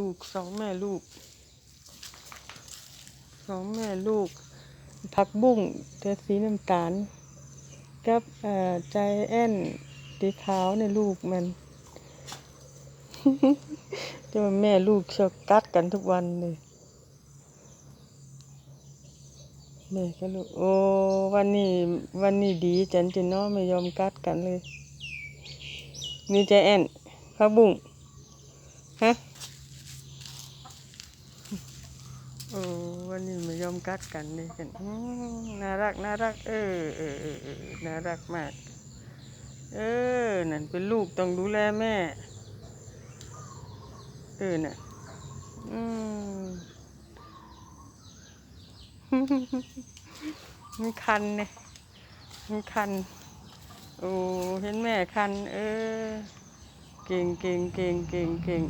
ลูกสองแม่ลูกสองแม่ลูก ผักบุ้งแต่สีน้ำตาล กับใจแอนสีขาวในลูกมันแต่ว่าแม่ลูกชอบกัดกันทุกวันเลยแม่ก็ลูกโอ้วันนี้วันนี้ดีจันจิเนาะไม่ยอมกัดกันเลยนี่ใจแอนผักบุ้งฮะ โอ้วันนี้ม่ยอมกัดกันเลยกันน่ารักน่ารัก เออเออเออเออน่ารักมาก เออ นั่นเป็นลูกต้องดูแลแม่ เออน่ะอืมมันคันเนี่ยมันคัน โอ้ เห็นแม่คัน เออ เก่งเก่งเก่งเก่งเก่ง